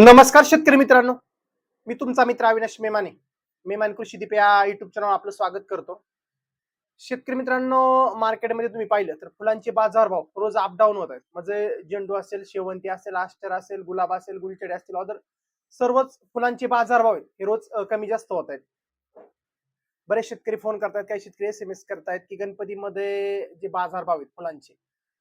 नमस्कार शेतकरी मित्रांनो. मी तुमचा मित्र अविनाश मेमाने. मेमान कृषी दीप या युट्यूब चॅनल आपलं स्वागत करतो. शेतकरी मित्रांनो मार्केटमध्ये तुम्ही पाहिलं तर फुलांचे बाजारभाव रोज अपडाऊन होत आहेत. म्हणजे झेंडू असेल शेवंती असेल आष्टर असेल गुलाब असेल गुलचेडे असतील अदर सर्वच फुलांचे बाजारभाव आहेत. हे रोज कमी जास्त होत आहेत. बरेच शेतकरी फोन करतात काही शेतकरी एस एम एस करतायत की गणपतीमध्ये जे बाजारभाव आहेत फुलांचे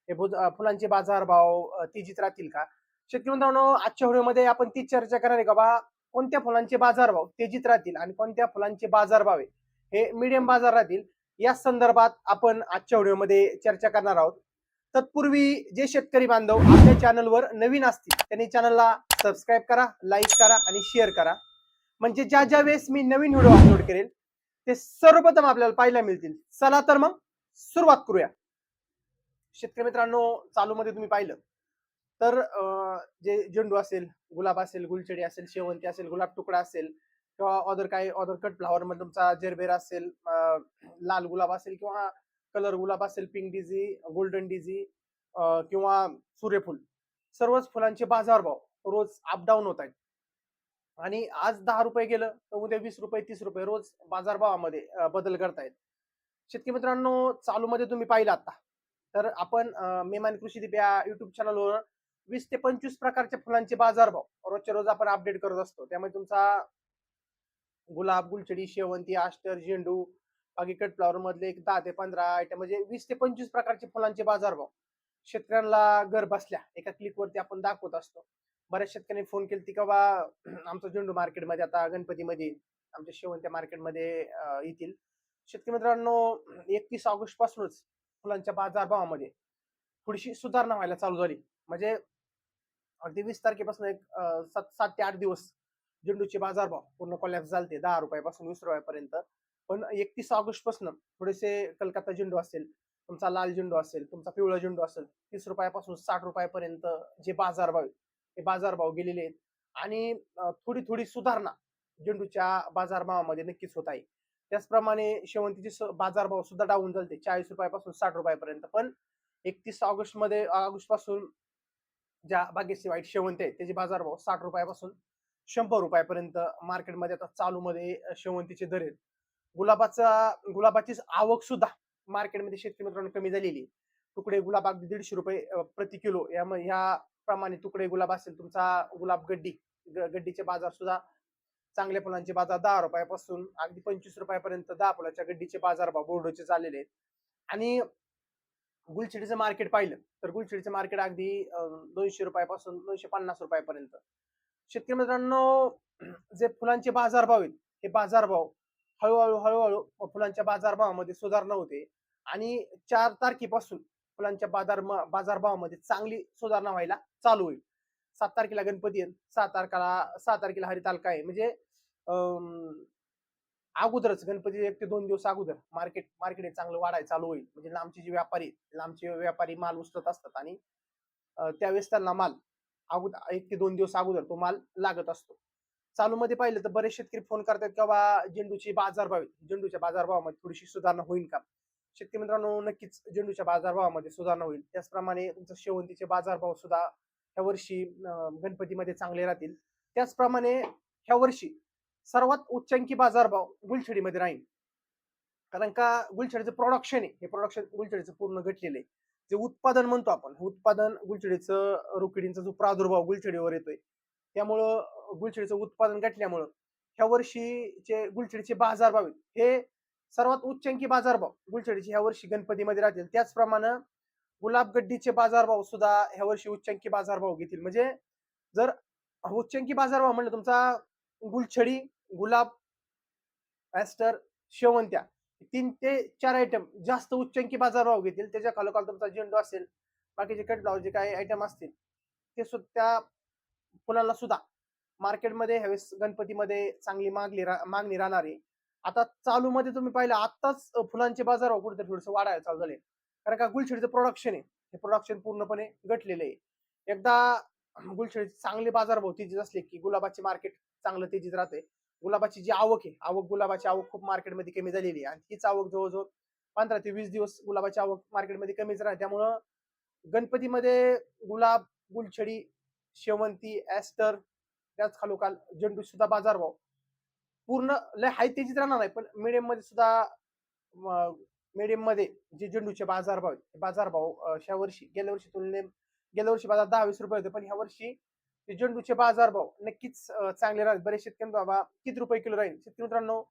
हे फुलांचे बाजारभाव भाव तेजीत राहतील का? शेतकरी मित्रांनो आजच्या व्हिडिओमध्ये आपण ती चर्चा करणार आहे का बा? कोणत्या फुलांचे बाजारभाव तेजीत राहतील आणि कोणत्या फुलांचे बाजारभाव आहे? हे मीडियम बाजार राहतील. या संदर्भात आपण आजच्या व्हिडिओमध्ये चर्चा करणार आहोत. तत्पूर्वी जे शेतकरी बांधव आपल्या चॅनलवर नवीन असतील त्यांनी चॅनलला सबस्क्राईब करा लाईक करा आणि शेअर करा. म्हणजे ज्या ज्या वेळेस मी नवीन व्हिडिओ अपलोड करेल ते सर्वप्रथम आपल्याला पाहायला मिळतील. चला तर मग सुरुवात करूया. शेतकरी मित्रांनो चालूमध्ये तुम्ही पाहिलं. तर जे झेंडू असेल गुलाब असेल गुलछडी असेल शेवंती असेल गुलाब तुकडा असेल किंवा अदर काही अदर कट फ्लावर मध्ये तुमचा जेरबेर असेल लाल गुलाब असेल किंवा कलर गुलाब असेल पिंक डिझी गोल्डन डिझी किंवा सूर्यफूल सर्वच फुलांचे बाजारभाव रोज अपडाऊन होत आहेत. आणि आज दहा रुपये गेलं तर उद्या वीस रुपये तीस रुपये रोज बाजारभावामध्ये बदल करतायत. शेतकरी मित्रांनो चालूमध्ये तुम्ही पाहिलं आता. तर आपण मेमान कृषी दीप या युट्यूब चॅनलवर वीस ते पंचवीस प्रकारच्या फुलांचे बाजारभाव रोजच्या रोज आपण अपडेट करत असतो. त्यामुळे तुमचा गुलाब गुलचडी शेवंती आष्टर झेंडू बाकी कट मधले एक दहा ते पंधरा आयटम म्हणजे वीस ते पंचवीस प्रकारचे फुलांचे बाजारभाव शेतकऱ्यांना घर बसल्या एका क्लिकवरती आपण दाखवत असतो. बऱ्याच शेतकऱ्यांनी फोन केली की बाबा आमचं झेंडू मार्केटमध्ये आता गणपतीमध्ये आमच्या शेवंत्या मार्केटमध्ये येतील. शेतकरी मित्रांनो एकतीस ऑगस्ट पासूनच फुलांच्या बाजारभावामध्ये थोडीशी सुधारणा व्हायला चालू झाली. म्हणजे अगदी वीस तारखेपासून एक सात सात ते आठ दिवस झेंडूचे बाजारभाव पूर्ण कॉलॅप्स झालते दहा रुपयापासून वीस रुपयापर्यंत. पण एकतीस ऑगस्टपासून थोडेसे कलकत्ता झेंडू असेल तुमचा लाल झेंडू असेल तुमचा पिवळा झेंडू असेल तीस रुपयापासून साठ रुपयापर्यंत जे बाजारभाव आहेत ते बाजारभाव गेलेले आहेत. आणि थोडी थोडी सुधारणा झेंडूच्या बाजारभावामध्ये नक्कीच होत आहे. त्याचप्रमाणे शेवंतीचे स- बाजारभाव सुद्धा डाऊन झाले चाळीस रुपयापासून साठ रुपयापर्यंत. पण एकतीस ऑगस्टमध्ये ऑगस्टपासून ज्या बागेचे वाईट शेवंती आहेत त्याचे बाजारभाव साठ रुपयापासून शंभर रुपयापर्यंत मार्केटमध्ये आता चालूमध्ये शेवंतीचे दर आहेत गुलाबाचा गुलाबाची आवक सुद्धा मार्केटमध्ये शेतकरी मित्रांनो कमी झालेली आहे. तुकडे गुलाब अगदी दीडशे रुपये प्रति किलो या ह्या प्रमाणे तुकडे गुलाब असेल तुमचा गुलाब गड्डी ग- गड्डीचे बाजार सुद्धा चांगल्या फुलांचे बाजार दहा रुपयापासून अगदी पंचवीस रुपयापर्यंत दहा फुलाच्या गड्डीचे बाजारभाव बोर्डोचे चाललेले आहेत आणि गुलछिडीचं मार्केट पाहिलं तर गुलछिडीचं मार्केट अगदी दोनशे रुपयापासून दोनशे पन्नास रुपयापर्यंत. शेतकरी मित्रांनो जे फुलांचे बाजारभाव आहेत हे बाजारभाव हळूहळू हळूहळू फुलांच्या बाजारभावामध्ये सुधारणा होते आणि चार तारखेपासून फुलांच्या बाजार बाजारभावामध्ये चांगली सुधारणा व्हायला चालू होईल. सात तारखेला गणपती आहे सात तारखेला सात तारखेला हरितालका आहे. म्हणजे अगोदरच गणपती एक ते दोन दिवस अगोदर मार्केट मार्केट हे चांगलं वाढायला चालू होईल. म्हणजे लांबचे जे व्यापारी लांबचे व्यापारी माल उचलत असतात आणि त्यावेळेस त्यांना माल अगोदर एक ते दोन दिवस अगोदर तो माल लागत असतो. चालूमध्ये पाहिलं तर बरेच शेतकरी फोन करतात की बाबा झेंडूचे बाजारभाव झेंडूच्या बाजारभावामध्ये थोडीशी सुधारणा होईल का? शेतकरी मित्रांनो नक्कीच झेंडूच्या बाजारभावामध्ये सुधारणा होईल. त्याचप्रमाणे तुमचं शेवंतीचे बाजारभाव सुद्धा ह्या वर्षी गणपतीमध्ये चांगले राहतील. त्याचप्रमाणे ह्या वर्षी सर्वात उच्चांकी बाजारभाव गुलछडीमध्ये राहील. कारण का गुलछडीचं प्रोडक्शन आहे. हे प्रोडक्शन गुलछडीचं पूर्ण घटलेलं आहे. जे उत्पादन म्हणतो आपण हे उत्पादन गुलछडीचं रुकिडींचा जो प्रादुर्भाव गुलछडीवर येतोय त्यामुळं गुलछडीचं उत्पादन घटल्यामुळं ह्या वर्षीचे गुलछडीचे बाजारभाव आहेत, हे सर्वात उच्चांकी बाजारभाव गुलछडीचे ह्या वर्षी गणपतीमध्ये राहतील. त्याचप्रमाणे गुलाबगड्डीचे बाजारभाव सुद्धा ह्या वर्षी उच्चांकी बाजारभाव घेतील. म्हणजे जर उच्चांकी बाजारभाव म्हणलं तुमचा गुलछडी गुलाब ॲस्टर शेवंत्या तीन ते चार आयटम जास्त उच्चांकी बाजारभाव घेतील. त्याच्या खालोखाल तुमचा झेंडू असेल बाकीचे कट ब्लाउज जे काही आयटम असतील ते सुद्धा फुलाला फुलांना सुद्धा मार्केटमध्ये ह्यावेळेस गणपतीमध्ये चांगली मागणी रा- मागणी राहणार आहे. आता चालूमध्ये तुम्ही पाहिलं आत्ताच फुलांचे बाजार कुठेतरी थोडंसं वाढायला चालू झाले. कारण का गुलछडीचं प्रोडक्शन आहे. हे प्रोडक्शन पूर्णपणे घटलेलं आहे. एकदा गुलछडीचे चांगले बाजारभाव तेजीत असले की गुलाबाचे मार्केट चांगलं तेजीत राहते गुलाबाची जी आवक आहे आवक गुलाबाची आवक खूप मार्केटमध्ये कमी झालेली आहे आणि तीच आवक जवळजवळ पंधरा ते वीस दिवस गुलाबाची आवक मार्केटमध्ये कमीच राहते. त्यामुळं गणपतीमध्ये गुलाब गुलछडी शेवंती ॲस्टर त्याच खालोखाल झेंडू सुद्धा बाजारभाव पूर्ण लय हाय तेजीत राहणार नाही पण मिडियममध्ये सुद्धा मिडियममध्ये जे झेंडूचे बाजारभाव आहेत ते बाजारभाव ह्या वर्षी गेल्या वर्षी तुलने गेल्या वर्षी बाजार दहा वीस रुपये होते पण ह्या वर्षी ते झेंडूचे बाजारभाव नक्कीच चांगले राहतील. बरेच शेतकरी बाबा किती रुपये किलो राहील? शेतकरी मित्रांनो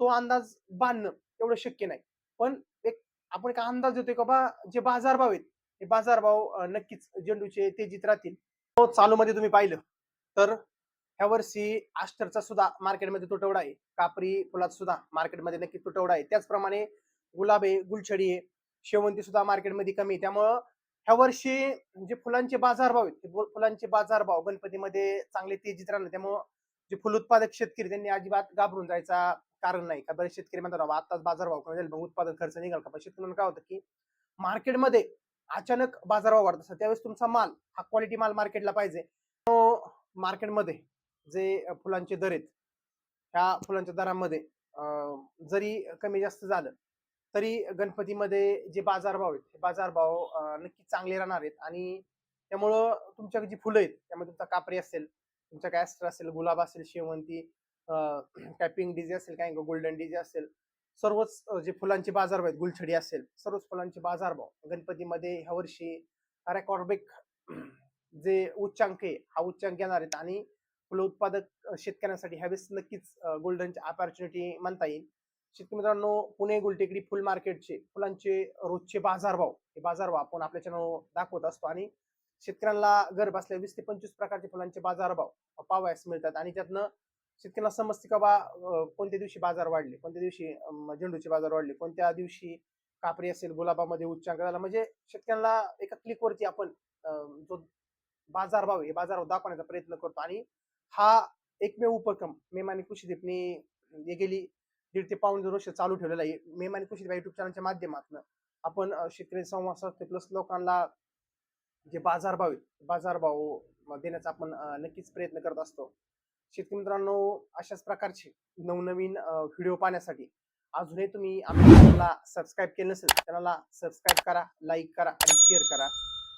तो अंदाज बांधणं एवढं शक्य नाही. पण एक आपण एक अंदाज देतोय का बा जे बाजारभाव आहेत हे बाजारभाव नक्कीच झेंडूचे तेजीत राहतील. तो चालू मध्ये तुम्ही पाहिलं तर ह्या वर्षी आस्टरचा सुद्धा मार्केटमध्ये तुटवडा आहे. कापरी फुलात सुद्धा मार्केटमध्ये नक्की तुटवडा आहे. त्याचप्रमाणे गुलाब आहे गुलछडी आहे शेवंती सुद्धा मार्केटमध्ये कमी आहे. त्यामुळं ह्या वर्षी जे फुलांचे बाजारभाव आहेत. ते फुलांचे बाजारभाव गणपतीमध्ये चांगले तेजीत राहणार. त्यामुळं जे फुल उत्पादक शेतकरी त्यांनी अजिबात घाबरून जायचा कारण नाही. का बरेच शेतकरी म्हणतात "बाबा, आताच बाजारभाव कमी झाले मग उत्पादन खर्च निघाल का? पण शेतकऱ्यांना काय होतं की मार्केटमध्ये अचानक बाजारभाव वाढत असतात त्यावेळेस तुमचा माल हा क्वालिटी माल मार्केटला पाहिजे. मार्केटमध्ये जे फुलांचे दर आहेत ह्या फुलांच्या दरामध्ये जरी कमी जास्त झालं तरी गणपतीमध्ये जे बाजारभाव आहेत ते बाजारभाव नक्की चांगले राहणार आहेत. आणि त्यामुळं तुमच्या जी फुलं आहेत त्यामध्ये तुमचा कापरी असेल तुमचा काय असेल गुलाब असेल शेवंती अं, काय पिंक डीजे असेल काय गोल्डन डीजे असेल सर्वच जे फुलांचे बाजारभाव आहेत गुलछडी असेल सर्वच फुलांचे बाजारभाव गणपतीमध्ये ह्या वर्षी रेकॉर्डबेक जे उच्चांक आहे हा उच्चांक येणार आहेत. आणि फुल उत्पादक शेतकऱ्यांसाठी ह्यावेळेस नक्कीच गोल्डनची अपॉर्च्युनिटी म्हणता येईल. शेतकरी मित्रांनो पुणे गुलटेकडी फुल मार्केटचे फुलांचे रोजचे बाजारभाव हे बाजारभाव आपण आपल्या चॅनल दाखवत असतो आणि शेतकऱ्यांना घर बसल्या वीस ते पंचवीस प्रकारचे फुलांचे बाजारभाव पावायस मिळतात आणि त्यातनं शेतकऱ्यांना समजते का बा कोणत्या दिवशी बाजार वाढले कोणत्या दिवशी झेंडूचे बाजार वाढले कोणत्या दिवशी कापरी असेल गुलाबामध्ये उच्चांक झाला म्हणजे शेतकऱ्यांना एका क्लिकवरती आपण जो बाजारभाव आहे हे बाजारभाव दाखवण्याचा प्रयत्न करतो आणि हा एकमेव उपक्रम मेमानी कृषी दीपनी हे गेली दीड ते पाऊण दोन वर्ष चालू ठेवलेला आहे. मेमानी कृषी युट्यूब चॅनलच्या माध्यमातून आपण शेतकरी संवाद साधतो प्लस लोकांना जे बाजारभाव आहेत बाजारभाव देण्याचा आपण नक्कीच प्रयत्न करत असतो. शेतकरी मित्रांनो अशाच प्रकारचे नवनवीन व्हिडिओ पाहण्यासाठी अजूनही तुम्ही आमच्या चॅनलला सबस्क्राईब केलं नसेल चॅनलला सबस्क्राईब करा लाईक करा आणि शेअर करा.